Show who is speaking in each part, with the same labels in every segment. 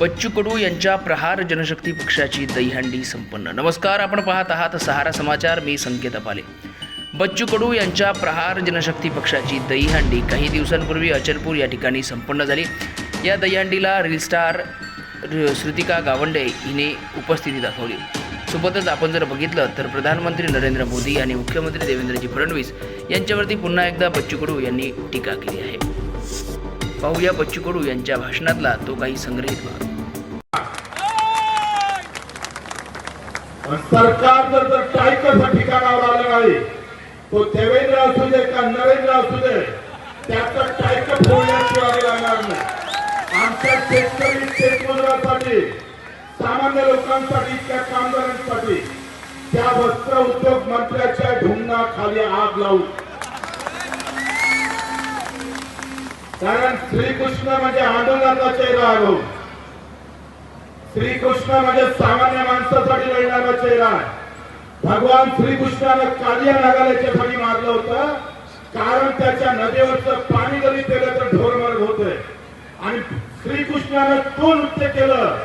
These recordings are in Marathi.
Speaker 1: बच्चू कडू यांच्या प्रहार जनशक्ती पक्षाची दहीहंडी संपन्न. नमस्कार आपण पाहत आहात सहारा समाचार. मी संकेत अपाले. बच्चू कडू यांच्या प्रहार जनशक्ती पक्षाची दहीहंडी काही दिवसांपूर्वी अचलपूर या ठिकाणी संपन्न झाली. या दहीहंडीला रील स्टार श्रुतिका गावंडे हिने उपस्थिती दाखवली. सोबतच आपण जर बघितलं तर प्रधानमंत्री नरेंद्र मोदी आणि मुख्यमंत्री देवेंद्रजी फडणवीस यांच्यावरती पुन्हा एकदा बच्चू कडू यांनी टीका केली आहे. पाहूया बच्चू कडू यांच्या भाषणातला तो काही संग्रहित भाग.
Speaker 2: सरकार जर जर टाईकच्या ठिकाणावर आलं नाही तो देवेंद्र असू दे का नरेंद्र असू दे त्याचं टाईक फोडण्याशिवाय लागणार नाही. आमच्या शेतकरी शेतमजुरांसाठी सामान्य लोकांसाठी त्या कामगारांसाठी त्या वस्त्र उद्योग मंत्र्याच्या ढुंगणाखाली आग लावू. कारण श्रीकृष्ण म्हणजे आंदोलनाचा चेहरा आलो श्रीकृष्ण म्हणजे सामान्य माणसासाठी लढणारा चेहरा. भगवान श्रीकृष्णानं कालिया नागाल्याच्या मारलं होतं. कारण त्याच्या नदीवरचं पाणी जरी केलं तर ढोर मरत आणि श्रीकृष्णानं तो नृत्य केलं.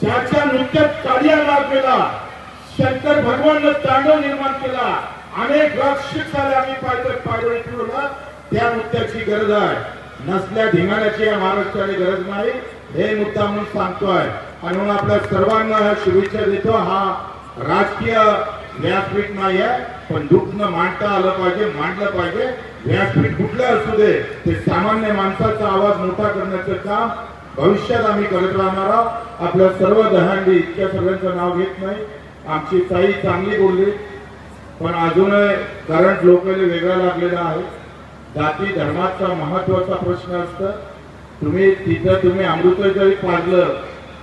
Speaker 2: ज्याच्या नृत्यात कालिया नाग केला शंकर भगवाननं तांडव निर्माण केला. अनेक राक्षस झाले आम्ही पाहिजे पायदळी फिरवला त्या नृत्याची गरज आहे. नसल्या धिंगाण्याची या महाराष्ट्राने गरज नाही. हे मुद्दा म्हणून सांगतोय. आणि म्हणून आपल्या सर्वांना ह्या शुभेच्छा देतो. हा राजकीय व्यासपीठ नाही आहे पण दुःखनं मांडता आलं पाहिजे मांडलं पाहिजे. व्यासपीठ कुठलं असू दे ते सामान्य माणसाचा आवाज मोठा करण्याचं काम भविष्यात आम्ही करत राहणार आहोत. आपल्या सर्व दहांडी इतक्या सगळ्यांचं नाव घेत नाही. आमची ताई चांगली बोलली पण अजूनही करंट लोकांना वेगळा लागलेला आहे. जाती धर्माचा महत्त्वाचा प्रश्न असतं. तुम्ही तिथं तुम्ही अमृत जरी पाडलं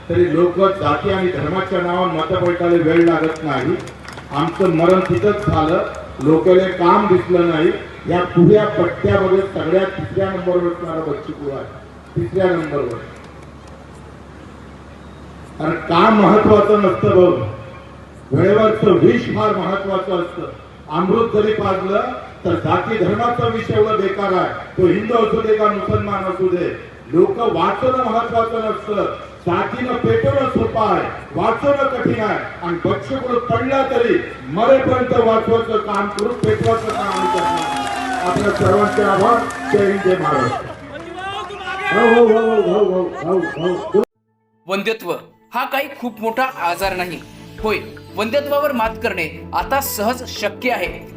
Speaker 2: तरी लोक जाती आणि धर्माच्या नावावर मत पलटायला वेळ लागत नाही. आमचं मरण तिथंच झालं. लोकांना काम दिसलं नाही. या पुऱ्या पट्ट्यामध्ये सगळ्यात तिसऱ्या नंबरवर असणारा बच्चू आहे. तिसऱ्या नंबरवर. कारण काम महत्वाचं नसतं बघ. वेळेवरचं विष फार महत्वाचं असतं. अमृत जरी पाजलं तर जाती धर्माचा विषय एवढा बेकार आहे. तो हिंदू असू दे का मुसलमान असू दे लोक वाचणं महत्वाचं नसतं. जातीनं पेटवणं सोपं आहे वाचवणं कठीण आहे. आणि पक्षकडून पडला तरी मरेपर्यंत वाचवायचं काम करून पेटवायचं काम करणार आपल्या सर्वांचे आभार. जय हिंद जय महाराष्ट्र. वंद्यत्व हा
Speaker 1: काही खूप मोठा आजार नाही. होय वंद्यत्वावर मात करणे आता सहज शक्य आहे.